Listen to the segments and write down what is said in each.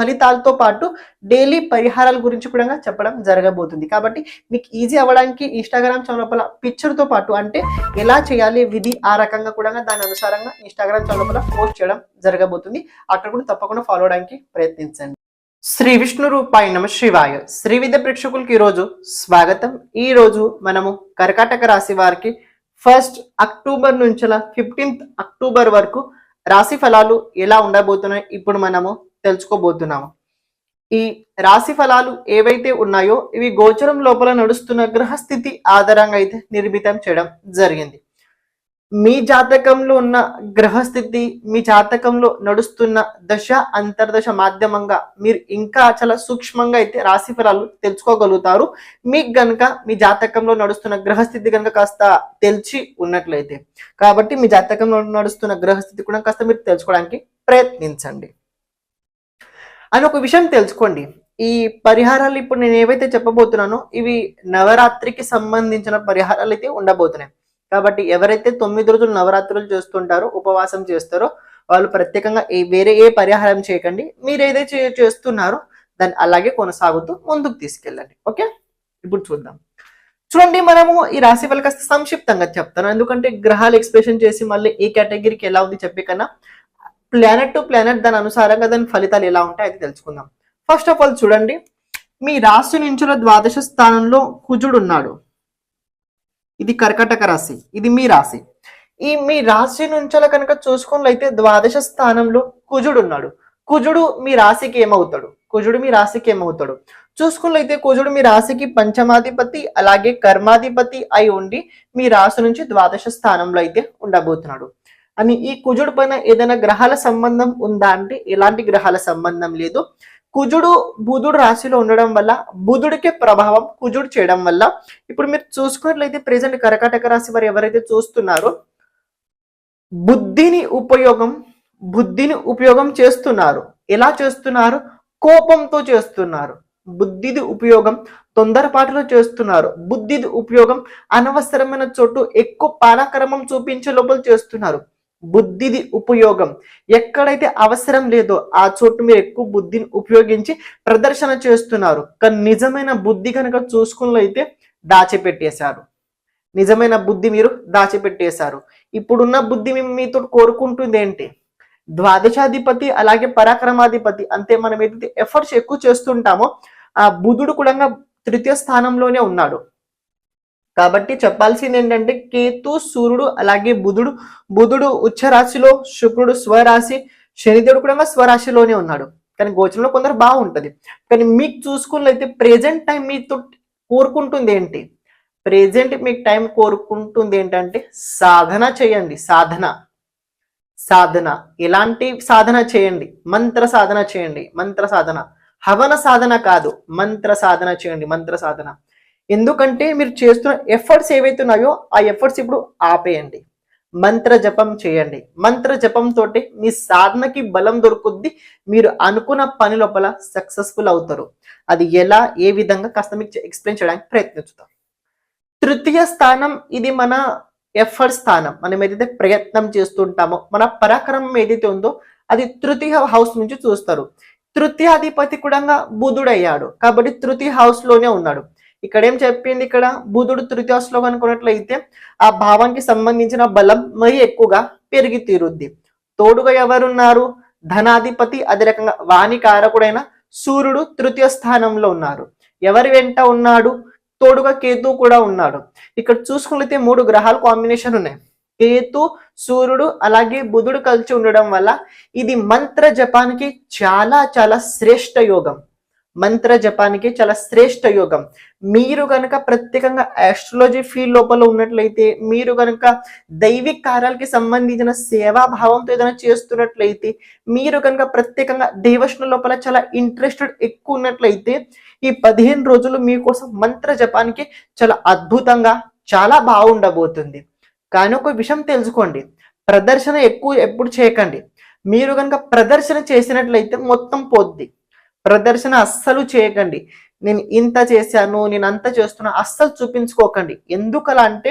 ఫలితాలతో పాటు డైలీ పరిహారాల గురించి కూడా చెప్పడం జరగబోతుంది. కాబట్టి మీకు ఈజీ అవ్వడానికి ఇన్స్టాగ్రామ్ ఛానల్ లోపల తో పాటు అంటే ఎలా చేయాలి విధి ఆ రకంగా కూడా దాని అనుసారంగా ఇన్స్టాగ్రామ్ ఛానల్ లోపల పోస్ట్ చేయడం జరగబోతుంది. అక్కడ కూడా తప్పకుండా ఫాలో అవడానికి ప్రయత్నించండి. శ్రీ విష్ణు రూపాయ నమ శివాయ. శ్రీ విద్య ప్రేక్షకులకి ఈరోజు స్వాగతం. ఈ రోజు మనము కర్కాటక రాశి వారికి ఫస్ట్ అక్టోబర్ నుంచి ఫిఫ్టీన్త్ అక్టోబర్ వరకు రాశి ఫలాలు ఎలా ఉండబోతున్నాయి? ఇప్పుడు మనము తెలుసుకోబోతున్నాము. ఈ రాశి ఫలాలు ఏవైతే ఉన్నాయో ఇవి గోచరం లోపల నడుస్తున్న గ్రహస్థితి ఆధారంగా అయితే నిర్మితం చేయడం జరిగింది. మీ జాతకంలో ఉన్న గ్రహస్థితి మీ జాతకంలో నడుస్తున్న దశ అంతర్దశ మాధ్యమంగా మీరు ఇంకా చాలా సూక్ష్మంగా అయితే రాశి ఫలాలు తెలుసుకోగలుగుతారు. మీకు గనక మీ జాతకంలో నడుస్తున్న గ్రహస్థితి కనుక కాస్త తెలిసి ఉన్నట్లయితే. కాబట్టి మీ జాతకంలో నడుస్తున్న గ్రహస్థితి కూడా కాస్త మీరు తెలుసుకోవడానికి ప్రయత్నించండి. అని ఒక విషయం తెలుసుకోండి. ఈ పరిహారాలు ఇప్పుడు నేను ఏవైతే చెప్పబోతున్నానో ఇవి నవరాత్రికి సంబంధించిన పరిహారాలు అయితే ఉండబోతున్నాయి. కాబట్టి ఎవరైతే తొమ్మిది రోజులు నవరాత్రులు చేస్తుంటారో ఉపవాసం చేస్తారో వాళ్ళు ప్రత్యేకంగా ఏ వేరే ఏ పరిహారం చేయకండి. మీరు ఏదైతే చే- చేస్తున్నారో దాన్ని అలాగే కొనసాగుతూ ముందుకు తీసుకెళ్ళండి. ఓకే? ఇప్పుడు చూద్దాం. చూడండి మనము ఈ రాశి వాళ్ళకి కాస్త సంక్షిప్తంగా చెప్తాను. ఎందుకంటే గ్రహాలు ఎక్స్ప్రెషన్ చేసి మళ్ళీ ఏ కేటగిరీకి ఎలా ఉంది చెప్పే కన్నా ప్లానెట్ టు ప్లానెట్ దాని అనుసారంగా దాని ఫలితాలు ఎలా ఉంటాయి అది తెలుసుకుందాం. ఫస్ట్ ఆఫ్ ఆల్ చూడండి. మీ రాశి నుంచుల ద్వాదశ స్థానంలో కుజుడు ఉన్నాడు. ఇది కర్కటక రాశి. ఇది మీ రాశి. ఈ మీ రాశి నుంచి కనుక చూసుకున్నట్లయితే ద్వాదశ స్థానంలో కుజుడు ఉన్నాడు. కుజుడు మీ రాశికి ఏమవుతాడు? కుజుడు మీ రాశికి ఏమవుతాడు? చూసుకున్నట్లయితే కుజుడు మీ రాశికి పంచమాధిపతి అలాగే కర్మాధిపతి అయి ఉండి మీ రాశి నుంచి ద్వాదశ స్థానంలో అయితే ఉండబోతున్నాడు. అని ఈ కుజుడు పైన ఏదైనా గ్రహాల సంబంధం ఉందా అంటే ఎలాంటి గ్రహాల సంబంధం లేదు. కుజుడు బుధుడు రాశిలో ఉండడం వల్ల బుధుడికే ప్రభావం కుజుడు చేయడం వల్ల. ఇప్పుడు మీరు చూసుకున్నట్లయితే ప్రెసెంట్ కర్కాటక రాశి వారు ఎవరైతే చూస్తున్నారో బుద్ధిని ఉపయోగం బుద్ధిని ఉపయోగం చేస్తున్నారు. ఎలా చేస్తున్నారు? కోపంతో చేస్తున్నారు. బుద్ధిది ఉపయోగం తొందరపాటులో చేస్తున్నారు. బుద్ధిది ఉపయోగం అనవసరమైన చోటు ఎక్కువ పాలక్రమం చూపించే లోపల చేస్తున్నారు. బుద్ధిది ఉపయోగం. ఎక్కడైతే అవసరం లేదో ఆ చోటు మీరు ఎక్కువ బుద్ధిని ఉపయోగించి ప్రదర్శన చేస్తున్నారు. కానీ నిజమైన బుద్ధి కనుక చూసుకున్నైతే దాచిపెట్టేశారు. నిజమైన బుద్ధి మీరు దాచిపెట్టేశారు. ఇప్పుడున్న బుద్ధి మీతో కోరుకుంటుంది ఏంటి? ద్వాదశాధిపతి అలాగే పరాక్రమాధిపతి అంతే మనం ఏదైతే ఎఫర్ట్స్ ఎక్కువ చేస్తుంటామో ఆ బుధుడు కూడా తృతీయ స్థానంలోనే ఉన్నాడు. కాబట్టి చెప్పాల్సింది ఏంటంటే కేతు సూర్యుడు అలాగే బుధుడు. బుధుడు ఉచ్చ రాశిలో శుక్రుడు స్వరాశి శనిదేవుడు కూడా స్వరాశిలోనే ఉన్నాడు. కానీ గోచరంలో కొందరు బాగుంటది. కానీ మీకు చూసుకున్నైతే ప్రెజెంట్ టైం మీతో కోరుకుంటుంది ఏంటి? ప్రెజెంట్ మీకు టైం కోరుకుంటుంది ఏంటంటే సాధన చేయండి. సాధన. సాధన. ఎలాంటి సాధన చేయండి? మంత్ర సాధన చేయండి. మంత్ర సాధన. హవన సాధన కాదు. మంత్ర సాధన చేయండి. మంత్ర సాధన. ఎందుకంటే మీరు చేస్తున్న ఎఫర్ట్స్ ఏవైతే ఉన్నాయో ఆ ఎఫర్ట్స్ ఇప్పుడు ఆపేయండి. మంత్ర జపం చేయండి. మంత్ర జపం తోటి మీ సాధనకి బలం దొరుకుద్ది. మీరు అనుకున్న పని లోపల సక్సెస్ఫుల్ అవుతారు. అది ఎలా ఏ విధంగా కాస్త మీకు ఎక్స్ప్లెయిన్ చేయడానికి ప్రయత్నించుతాం తృతీయ స్థానం ఇది మన ఎఫర్ట్ స్థానం. మనం ఏదైతే ప్రయత్నం చేస్తుంటామో మన పరాక్రమం ఏదైతే ఉందో అది తృతీయ హౌస్ నుంచి చూస్తారు. తృతీయాధిపతి కూడా బుధుడు అయ్యాడు కాబట్టి తృతీయ హౌస్లోనే ఉన్నాడు. ఇక్కడ ఏం చెప్పింది ఇక్కడ? బుధుడు తృతీయ హౌస్ కనుకున్నట్లయితే ఆ భావానికి సంబంధించిన బలం మరి ఎక్కువగా పెరిగి తీరుద్ది తోడుగా ఎవరున్నారు? ధనాధిపతి అదే రకంగా వాణి కారకుడైన సూర్యుడు తృతీయ స్థానంలో ఉన్నారు. ఎవరి వెంట ఉన్నాడు? తోడుగా కేతు కూడా ఉన్నాడు. ఇక్కడ చూసుకున్నట్లయితే మూడు గ్రహాల కాంబినేషన్ ఉన్నాయి. కేతు సూర్యుడు అలాగే బుధుడు కలిసి ఉండడం వల్ల ఇది మంత్ర జపానికి చాలా చాలా శ్రేష్ట యోగం. మంత్ర జపానికి చాలా శ్రేష్ట యోగం. మీరు కనుక ప్రత్యేకంగా ఆస్ట్రాలజీ ఫీల్డ్ లోపల ఉన్నట్లయితే మీరు కనుక దైవిక కార్యాలకి సంబంధించిన సేవా భావంతో ఏదైనా చేస్తున్నట్లయితే మీరు కనుక ప్రత్యేకంగా దేవస్థానం లోపల చాలా ఇంట్రెస్టెడ్ ఎక్కువ ఉన్నట్లయితే ఈ పదిహేను రోజులు మీకోసం మంత్ర జపానికి చాలా అద్భుతంగా చాలా బాగుండబోతుంది. కానీ ఒక విషయం తెలుసుకోండి. ప్రదర్శన ఎక్కువ ఎప్పుడు చేయకండి. మీరు కనుక ప్రదర్శన చేసినట్లయితే మొత్తం పోద్ది. ప్రదర్శన అస్సలు చేయకండి. నేను ఇంత చేశాను నేను అంత చేస్తున్నా అస్సలు చూపించుకోకండి. ఎందుకలా అంటే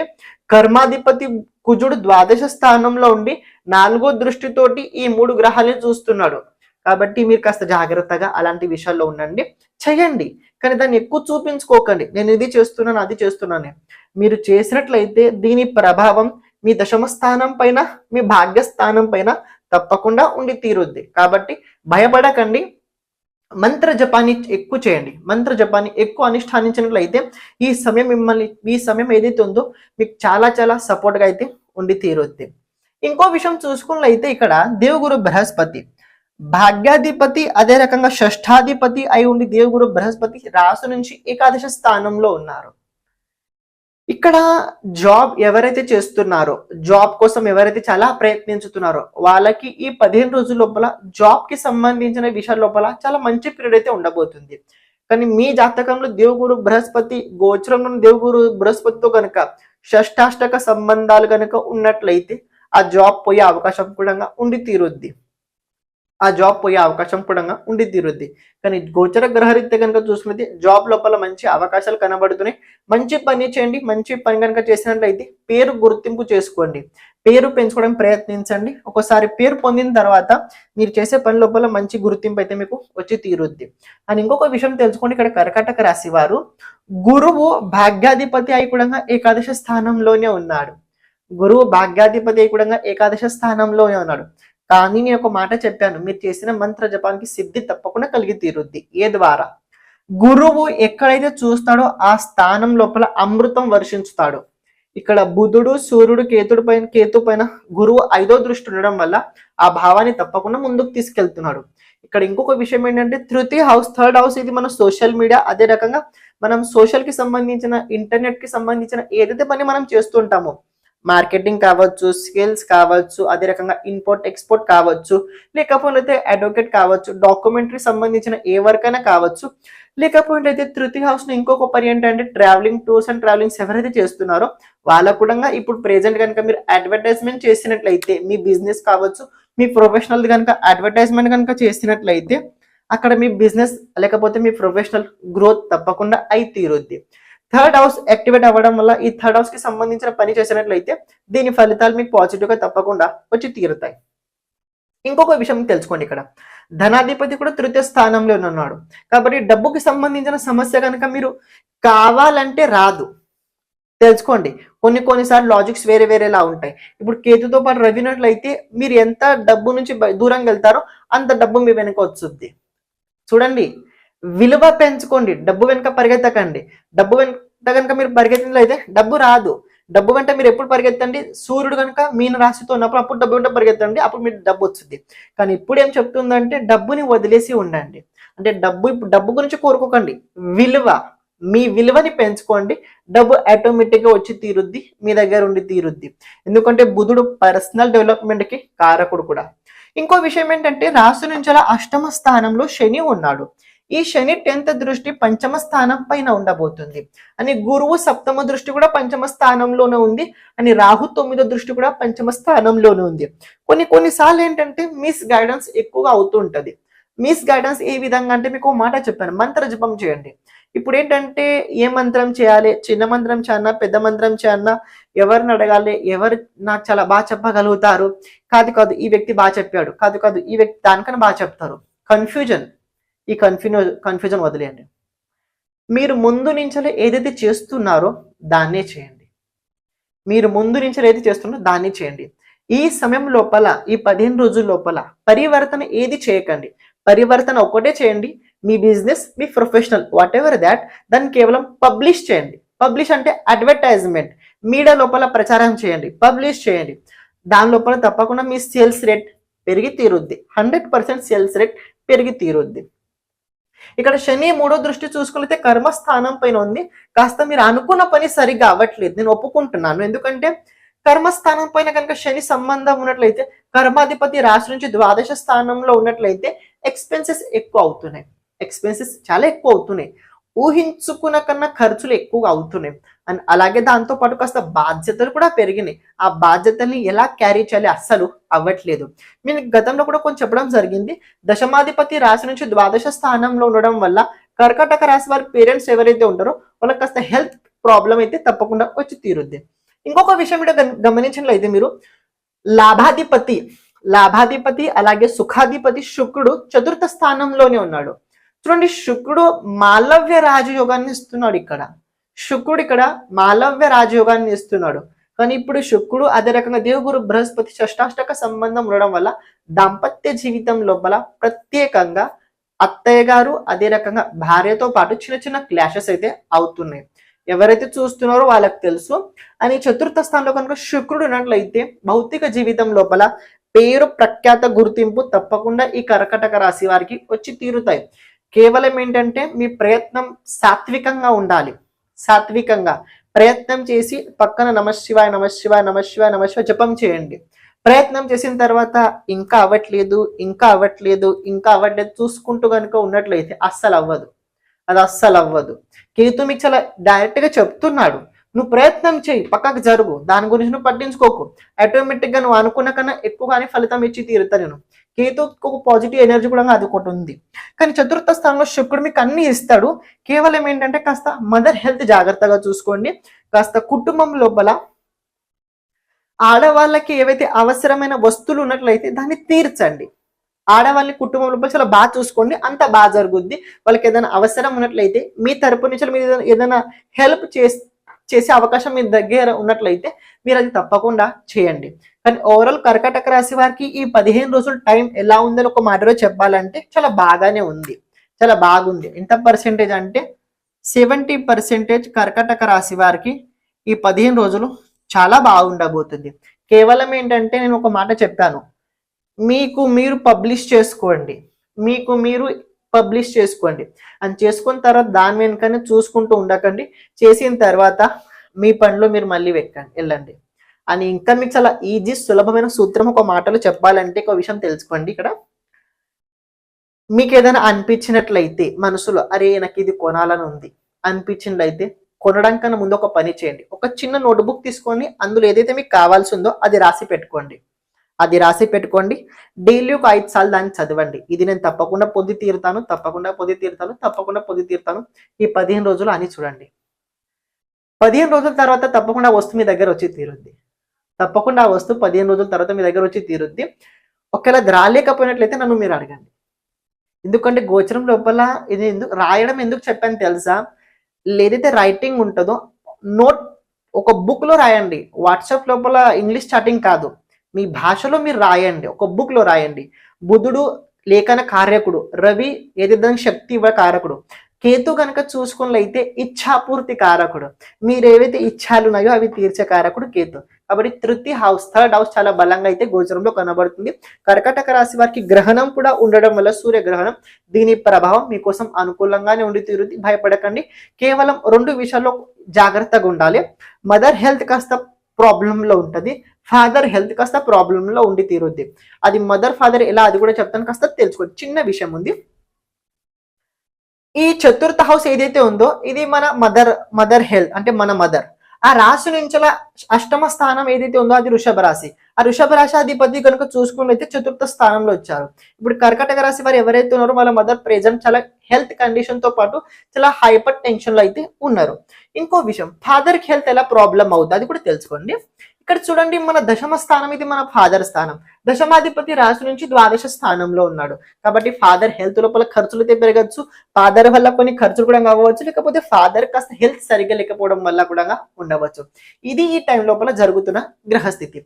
కర్మాధిపతి కుజుడు ద్వాదశ స్థానంలో ఉండి నాలుగో దృష్టితోటి ఈ మూడు గ్రహాలని చూస్తున్నాడు. కాబట్టి మీరు కాస్త జాగ్రత్తగా అలాంటి విషయాల్లో ఉండండి. చేయండి. కానీ దాన్ని ఎక్కువ చూపించుకోకండి. నేను ఇది చేస్తున్నాను అది చేస్తున్నాను. మీరు చేసినట్లయితే దీని ప్రభావం మీ దశమ స్థానం పైన మీ భాగ్యస్థానం పైన తప్పకుండా ఉండి తీరుద్ది. కాబట్టి భయపడకండి. మంత్ర జపాన్ని ఎక్కువ చేయండి. మంత్ర జపాన్ని ఎక్కువ అనుష్ఠానించినట్లయితే ఈ సమయం మిమ్మల్ని ఈ సమయం ఏదైతే ఉందో మీకు చాలా చాలా సపోర్ట్గా అయితే ఉండి తీరుద్ది. ఇంకో విషయం చూసుకున్నట్లయితే ఇక్కడ దేవగురు బృహస్పతి. భాగ్యాధిపతి అదే రకంగా షష్ఠాధిపతి అయి ఉండి దేవగురు బృహస్పతి రాసు నుంచి ఏకాదశ స్థానంలో ఉన్నారు. ఇక్కడ జాబ్ ఎవరైతే చేస్తున్నారో జాబ్ కోసం ఎవరైతే చాలా ప్రయత్నించుతున్నారో వాళ్ళకి ఈ పదిహేను రోజుల లోపల జాబ్కి సంబంధించిన విషయాల లోపల చాలా మంచి పీరియడ్ అయితే ఉండబోతుంది. కానీ మీ జాతకంలో దేవుగురు బృహస్పతి గోచరంలో దేవుగురు బృహస్పతితో కనుక షష్టాష్టక సంబంధాలు కనుక ఉన్నట్లయితే ఆ జాబ్ పోయే అవకాశం కూడా ఉండి తీరుద్ది. ఆ జాబ్ పోయే అవకాశం కూడా ఉండి తీరుద్ది కానీ గోచర గ్రహరీత్య కనుక చూసుకున్నది జాబ్ లోపల మంచి అవకాశాలు కనబడుతున్నాయి. మంచి పని చేయండి మంచి పని కనుక చేసినట్లయితే పేరు గుర్తింపు చేసుకోండి. పేరు పెంచుకోవడం ప్రయత్నించండి. ఒకసారి పేరు పొందిన తర్వాత మీరు చేసే పని లోపల మంచి గుర్తింపు అయితే మీకు వచ్చి తీరుద్ది అని ఇంకొక విషయం తెలుసుకోండి. ఇక్కడ కర్కాటక రాశి వారు గురువు భాగ్యాధిపతి అయి కూడా ఏకాదశ స్థానంలోనే ఉన్నాడు. గురువు భాగ్యాధిపతి అయి కూడా ఏకాదశ స్థానంలోనే ఉన్నాడు. కానీ నేను ఒక మాట చెప్పాను. మీరు చేసిన మంత్ర జపానికి సిద్ధి తప్పకుండా కలిగి తీరుద్ది. ఏ ద్వారా? గురువు ఎక్కడైతే చూస్తాడో ఆ స్థానం లోపల అమృతం వర్షించుతాడు. ఇక్కడ బుధుడు సూర్యుడు కేతుడు పైన కేతు పైన గురువు ఐదో దృష్టి ఉండడం వల్ల ఆ భావాన్ని తప్పకుండా ముందుకు తీసుకెళ్తున్నాడు. ఇక్కడ ఇంకొక విషయం ఏంటంటే తృతీయ హౌస్ థర్డ్ హౌస్ ఇది మన సోషల్ మీడియా. అదే రకంగా మనం సోషల్కి సంబంధించిన ఇంటర్నెట్కి సంబంధించిన ఏదైతే పని మనం చేస్తుంటామో మార్కెటింగ్ కావచ్చు స్కిల్స్ కావచ్చు అదే రకంగా ఇంపోర్ట్ ఎక్స్పోర్ట్ కావచ్చు లేకపోతే అడ్వకేట్ కావచ్చు డాక్యుమెంటరీ సంబంధించిన ఏ వర్క్ అయినా కావచ్చు. లేకపోతే అయితే తృతీయ హౌస్ను ఇంకొక పని ఏంటంటే ట్రావెలింగ్ టూర్స్ అండ్ ట్రావెలింగ్స్ ఎవరైతే చేస్తున్నారో వాళ్ళకు కూడా ఇప్పుడు ప్రెజెంట్ కనుక మీరు అడ్వర్టైజ్మెంట్ చేసినట్లయితే మీ బిజినెస్ కావచ్చు మీ ప్రొఫెషనల్ కనుక అడ్వర్టైజ్మెంట్ కనుక చేసినట్లయితే అక్కడ మీ బిజినెస్ లేకపోతే మీ ప్రొఫెషనల్ గ్రోత్ తప్పకుండా అయి తీరుద్ది. థర్డ్ హౌస్ యాక్టివేట్ అవ్వడం వల్ల ఈ థర్డ్ హౌస్కి సంబంధించిన పని చేసినట్లయితే దీని ఫలితాలు మీకు పాజిటివ్గా తప్పకుండా వచ్చి తీరుతాయి. ఇంకొక విషయం తెలుసుకోండి ఇక్కడ. ధనాధిపతి కూడా తృతీయ స్థానంలో ఉన్నాడు. కాబట్టి డబ్బుకి సంబంధించిన సమస్య కనుక మీరు కావాలంటే రాదు. తెలుసుకోండి. కొన్ని కొన్నిసార్లు లాజిక్స్ వేరే వేరేలా ఉంటాయి. ఇప్పుడు కేతుతో పాటు రవినట్లయితే మీరు ఎంత డబ్బు నుంచి దూరంగా వెళ్తారో అంత డబ్బు మీ వెనక వచ్చుద్ది చూడండి. విలువ పెంచుకోండి. డబ్బు వెనుక పరిగెత్తకండి. డబ్బు వెనుక కనుక మీరు పరిగెత్తినట్లయితే డబ్బు రాదు. డబ్బు వెంట మీరు ఎప్పుడు పరిగెత్తండి? సూర్యుడు కనుక మీన రాశితో ఉన్నప్పుడు అప్పుడు డబ్బు వెంట పరిగెత్తండి. అప్పుడు మీరు డబ్బు వచ్చింది కానీ ఇప్పుడు ఏం చెప్తుందంటే డబ్బుని వదిలేసి ఉండండి. అంటే డబ్బు ఇప్పుడు డబ్బు గురించి కోరుకోకండి. విలువ మీ విలువని పెంచుకోండి. డబ్బు ఆటోమేటిక్గా వచ్చి తీరుద్ది మీ దగ్గర ఉండి తీరుద్ది. ఎందుకంటే బుధుడు పర్సనల్ డెవలప్మెంట్కి కారకుడు కూడా. ఇంకో విషయం ఏంటంటే రాశి నుంచి అలా అష్టమ స్థానంలో శని ఉన్నాడు. ఈ శని టెన్త్ దృష్టి పంచమ స్థానం పైన ఉండబోతుంది. అని గురువు సప్తమ దృష్టి కూడా పంచమ స్థానంలోనే ఉంది. అని రాహు తొమ్మిదో దృష్టి కూడా పంచమ స్థానంలోనే ఉంది. కొన్ని కొన్నిసార్లు ఏంటంటే మిస్ గైడెన్స్ ఎక్కువగా అవుతుంటది మిస్ గైడెన్స్ ఏ విధంగా అంటే మీకు ఓ మాట చెప్పాను. మంత్ర జపం చేయండి. ఇప్పుడు ఏంటంటే ఏ మంత్రం చేయాలి? చిన్న మంత్రం చేయన్నా పెద్ద మంత్రం చేయన్నా ఎవరిని అడగాలి? ఎవరు నాకు చాలా బాగా చెప్పగలుగుతారు? కాదు కాదు ఈ వ్యక్తి బాగా చెప్పాడు. కాదు కాదు ఈ వ్యక్తి దానికన్నా బాగా చెప్తారు. కన్ఫ్యూజన్. ఈ కన్ఫ్యూ కన్ఫ్యూజన్ వదిలేయండి. మీరు ముందు నుంచలే ఏదైతే చేస్తున్నారో దాన్నే చేయండి. మీరు ముందు నుంచి ఏది చేస్తున్నారో దాన్ని చేయండి. ఈ సమయం లోపల ఈ పదిహేను రోజుల లోపల పరివర్తన ఏది చేయకండి. పరివర్తన ఒకటే చేయండి. మీ బిజినెస్ మీ ప్రొఫెషనల్ వాట్ ఎవర్ దాట్ దాన్ని కేవలం పబ్లిష్ చేయండి. పబ్లిష్ అంటే అడ్వర్టైజ్మెంట్ మీడియా లోపల ప్రచారం చేయండి. పబ్లిష్ చేయండి. దాని లోపల తప్పకుండా మీ సేల్స్ రేట్ పెరిగి తీరుద్ది. హండ్రెడ్ పర్సెంట్ సేల్స్ రేట్ పెరిగి తీరుద్ది. ఇక్కడ శని మూడో దృష్టి చూసుకుంటే కర్మస్థానం పైన ఉంది. కాస్త మీరు అనుకున్న పని సరిగ్గా అవ్వట్లేదు. నేను ఒప్పుకుంటున్నాను. ఎందుకంటే కర్మస్థానం పైన కనుక శని సంబంధం ఉన్నట్లయితే కర్మాధిపతి రాశి నుంచి ద్వాదశ స్థానంలో ఉన్నట్లయితే ఎక్స్పెన్సెస్ ఎక్కువ అవుతున్నాయి. ఎక్స్పెన్సెస్ చాలా ఎక్కువ అవుతున్నాయి. ఊహించుకున్న కన్నా ఖర్చులు ఎక్కువగా అవుతున్నాయి. అండ్ అలాగే దాంతో పాటు కాస్త బాధ్యతలు కూడా పెరిగినాయి. ఆ బాధ్యతల్ని ఎలా క్యారీ చేయాలి అస్సలు అవ్వట్లేదు. నేను గతంలో కూడా కొంచెం చెప్పడం జరిగింది. దశమాధిపతి రాశి నుంచి ద్వాదశ స్థానంలో ఉండడం వల్ల కర్కాటక రాశి వారి పేరెంట్స్ ఎవరైతే ఉంటారో వాళ్ళకి కాస్త హెల్త్ ప్రాబ్లం అయితే తప్పకుండా వచ్చి తీరుద్ది. ఇంకొక విషయం కూడా గమనించినట్లయితే మీరు లాభాధిపతి లాభాధిపతి అలాగే సుఖాధిపతి శుక్రుడు చతుర్థ స్థానంలోనే ఉన్నాడు. చూడండి శుక్రుడు మాలవ్య రాజయోగాన్ని ఇస్తున్నాడు ఇక్కడ. శుక్రుడు ఇక్కడ మాలవ్య రాజయోగాన్ని ఇస్తున్నాడు. కానీ ఇప్పుడు శుక్రుడు అదే రకంగా దేవుగురు బృహస్పతి షష్టాష్టక సంబంధం ఉండడం వల్ల దాంపత్య జీవితం లోపల ప్రత్యేకంగా అత్తయ్య గారు అదే రకంగా భార్యతో పాటు చిన్న చిన్న క్లాషెస్ అయితే అవుతున్నాయి. ఎవరైతే చూస్తున్నారో వాళ్ళకి తెలుసు. అని చతుర్థ స్థానంలో కనుక శుక్రుడు ఉన్నట్లయితే భౌతిక జీవితం లోపల పేరు ప్రఖ్యాత గుర్తింపు తప్పకుండా ఈ కర్కటక రాశి వారికి వచ్చి తీరుతాయి. కేవలం ఏంటంటే మీ ప్రయత్నం సాత్వికంగా ఉండాలి. సాత్వికంగా ప్రయత్నం చేసి పక్కన నమశివాయ నమశివాయ నమశివాయ నమశివాయ జపం చేయండి. ప్రయత్నం చేసిన తర్వాత ఇంకా అవ్వట్లేదు ఇంకా అవ్వట్లేదు ఇంకా అవ్వట్లేదు చూసుకుంటూ కనుక ఉన్నట్లయితే అస్సలు అవ్వదు. అది అస్సలు అవ్వదు. కేతు మీకు చాలా డైరెక్ట్గా చెప్తున్నాడు నువ్వు ప్రయత్నం చేయి పక్కకు జరుగు దాని గురించి నువ్వు పట్టించుకోకు. ఆటోమేటిక్గా నువ్వు అనుకున్న కన్నా ఎక్కువగానే ఫలితం ఇచ్చి తీరుతా నేను. కేతు ఒక పాజిటివ్ ఎనర్జీ కూడా అది ఒకటి ఉంది. కానీ చతుర్థ స్థానంలో శుక్రుడు మీకు అన్ని ఇస్తాడు. కేవలం ఏంటంటే కాస్త మదర్ హెల్త్ జాగ్రత్తగా చూసుకోండి. కాస్త కుటుంబం లోపల ఆడవాళ్ళకి ఏవైతే అవసరమైన వస్తువులు ఉన్నట్లయితే దాన్ని తీర్చండి. ఆడవాళ్ళని కుటుంబం లోపల చాలా బాగా చూసుకోండి. అంత బాగా జరుగుద్ది. వాళ్ళకి ఏదైనా అవసరం ఉన్నట్లయితే మీ తరపు నుంచి మీరు ఏదైనా- హెల్ప్ చేస్తే చేసే అవకాశం మీ దగ్గర ఉన్నట్లయితే మీరు అది తప్పకుండా చేయండి. కానీ ఓవరాల్ కర్కాటక రాశి వారికి ఈ పదిహేను రోజుల టైం ఎలా ఉందని ఒక మాటలో చెప్పాలంటే చాలా బాగానే ఉంది. చాలా బాగుంది. ఎంత పర్సెంటేజ్ అంటే సెవెంటీ పర్సెంటేజ్ కర్కాటక రాశి వారికి ఈ పదిహేను రోజులు చాలా బాగుండబోతుంది. కేవలం ఏంటంటే నేను ఒక మాట చెప్పాను. మీకు మీరు పబ్లిష్ చేసుకోండి. మీకు మీరు పబ్లిష్ చేసుకోండి. అని చేసుకున్న తర్వాత దాని వెనుకనే చూసుకుంటూ ఉండకండి. చేసిన తర్వాత మీ పనిలో మీరు మళ్ళీ వెక్కండి. వెళ్ళండి. అని ఇంకా మీకు చాలా ఈజీ సులభమైన సూత్రం ఒక మాటలో చెప్పాలంటే ఒక విషయం తెలుసుకోండి ఇక్కడ. మీకు ఏదైనా అనిపించినట్లయితే మనసులో అరే నాకు ఇది కొనాలని ఉంది. అనిపించినట్లయితే కొనడం కన్నా ముందు ఒక పని చేయండి. ఒక చిన్న నోట్బుక్ తీసుకొని అందులో ఏదైతే మీకు కావాల్సి ఉందో అది రాసి పెట్టుకోండి. అది రాసి పెట్టుకోండి. డైలీ ఒక ఐదు సార్లు దాన్ని చదవండి. ఇది నేను తప్పకుండా పొంది తీరుతాను తప్పకుండా పొంది తీరుతాను తప్పకుండా పొంది తీరుతాను. ఈ పదిహేను రోజులు అని చూడండి. పదిహేను రోజుల తర్వాత తప్పకుండా ఆ వస్తువు మీ దగ్గర వచ్చి తీరుద్ది. తప్పకుండా ఆ వస్తువు పదిహేను రోజుల తర్వాత మీ దగ్గర వచ్చి తీరుద్ది. ఒకవేళ అది రాలేకపోయినట్లయితే నన్ను మీరు అడగండి. ఎందుకంటే గోచరం లోపల ఇది ఎందుకు రాయడం ఎందుకు చెప్పాను తెలుసా? లేదైతే రైటింగ్ ఉంటుందో నోట్ ఒక బుక్లో రాయండి. వాట్సాప్ లోపల ఇంగ్లీష్ స్టార్టింగ్ కాదు. మీ భాషలో మీరు రాయండి. ఒక బుక్లో రాయండి. బుధుడు లేఖన కార్యకుడు రవి ఏదైనా శక్తి ఇవ్వ కారకుడు. కేతు కనుక చూసుకున్నట్లయితే ఇచ్ఛాపూర్తి కారకుడు. మీరు ఏవైతే ఇచ్ఛాలు ఉన్నాయో అవి తీర్చే కారకుడు కేతు. కాబట్టి తృతీయ హౌస్ థర్డ్ హౌస్ చాలా బలంగా అయితే గోచరంలో కనబడుతుంది. కర్కటక రాశి వారికి గ్రహణం కూడా ఉండడం వల్ల సూర్యగ్రహణం దీని ప్రభావం మీకోసం అనుకూలంగానే ఉండి తీరుద్ది. భయపడకండి. కేవలం రెండు విషయాల్లో జాగ్రత్తగా ఉండాలి. మదర్ హెల్త్ కాస్త ప్రాబ్లంలో ఉంటుంది. ఫాదర్ హెల్త్ కాస్త ప్రాబ్లంలో ఉండి తీరుద్ది. అది మదర్ ఫాదర్ ఎలా అది కూడా చెప్తాను కాస్త తెలుసుకోండి చిన్న విషయం ఉంది. ఈ చతుర్థ హౌస్ ఏదైతే ఉందో ఇది మన మదర్ మదర్ హెల్త్ అంటే మన మదర్. ఆ రాశి నుంచి అష్టమ స్థానం ఏదైతే ఉందో అది వృషభ రాశి. ఆ వృషభ రాశి అధిపతి కనుక చూసుకున్నైతే చతుర్థ స్థానంలో వచ్చారు. ఇప్పుడు కర్కటక రాశి వారు ఎవరైతే ఉన్నారో వాళ్ళ మదర్ ప్రెజెంట్ చాలా హెల్త్ కండిషన్తో పాటు చాలా హైపర్ టెన్షన్లో అయితే ఉన్నారు. ఇంకో విషయం ఫాదర్కి హెల్త్ ఎలా ప్రాబ్లం అవుతుంది అది కూడా తెలుసుకోండి. ఇక్కడ చూడండి మన దశమ స్థానం ఇది మన ఫాదర్ స్థానం. దశమాధిపతి రాశి నుంచి ద్వాదశ స్థానంలో ఉన్నాడు. కాబట్టి ఫాదర్ హెల్త్ లోపల ఖర్చులు అయితే పెరగచ్చు. ఫాదర్ వల్ల కొన్ని ఖర్చులు కూడా కావచ్చు. లేకపోతే ఫాదర్ కాస్త హెల్త్ సరిగ్గా లేకపోవడం వల్ల కూడా ఉండవచ్చు. ఇది ఈ టైం లోపల జరుగుతున్న గ్రహస్థితి.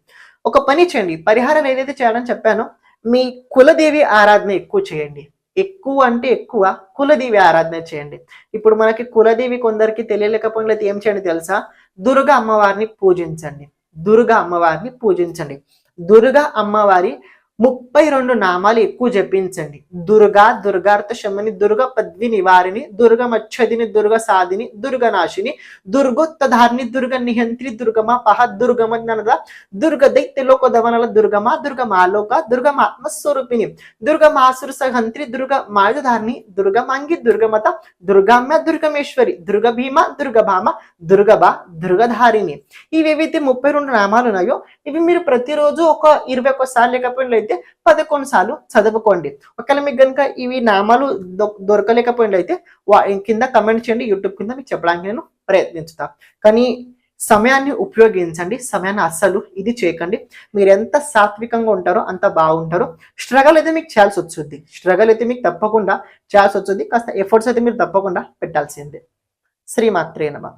ఒక పని చేయండి. పరిహారం ఏదైతే చేయాలని చెప్పానో మీ కులదేవి ఆరాధన ఎక్కువ చేయండి. ఎక్కువ అంటే ఎక్కువ కులదేవి ఆరాధన చేయండి. ఇప్పుడు మనకి కులదేవి కొందరికి తెలియలేకపోయినట్లయితే ఏం చేయండి తెలుసా? దుర్గా అమ్మవారిని పూజించండి. దుర్గా అమ్మవారిని పూజించండి. దుర్గా అమ్మవారి ముప్పై రెండు నామాలు ఎక్కువ జపించండి. దుర్గా దుర్గార్థ శమని దుర్గ పద్వి నివారిని దుర్గ మచ్చదిని దుర్గ సాధిని దుర్గనాశిని దుర్గోత్తధారిని దుర్గ నిహంత్రి దుర్గమ పహ దుర్గమ దుర్గమన్నద దుర్గ దైత్య లోకదవనల దుర్గమ దుర్గమాలోక దుర్గమాత్మస్వరూపిణి దుర్గమాసుర సహంత్రి దుర్గ మాయుధారిణి దుర్గమాంగి దుర్గమత దుర్గామ్య దుర్గమేశ్వరి దుర్గ భీమ దుర్గభామ దుర్గబ దుర్గధారిణి ఇవి ఏవైతే ముప్పై రెండు నామాలు ఉన్నాయో ఇవి మీరు ప్రతిరోజు ఒక ఇరవై ఒక్కసారి సార్లు అయితే పదకొండు సార్లు చదువుకోండి. ఒకవేళ మీకు కనుక ఇవి నామాలు దొ- దొరకలేకపోయినట్లయితే వా- కింద కమెంట్ చేయండి యూట్యూబ్ కింద మీకు చెప్పడానికి నేను ప్రయత్నించుతా. కానీ సమయాన్ని ఉపయోగించండి సమయాన్ని అస్సలు ఇది చేయకండి. మీరు ఎంత సాత్వికంగా ఉంటారో అంత బాగుంటారో. స్ట్రగల్ అయితే మీకు చేయాల్సి వచ్చుద్ది స్ట్రగల్ అయితే మీకు తప్పకుండా చేయాల్సి వచ్చుద్ది కాస్త ఎఫర్ట్స్ అయితే మీరు తప్పకుండా పెట్టాల్సిందే. శ్రీమాత్రేనమా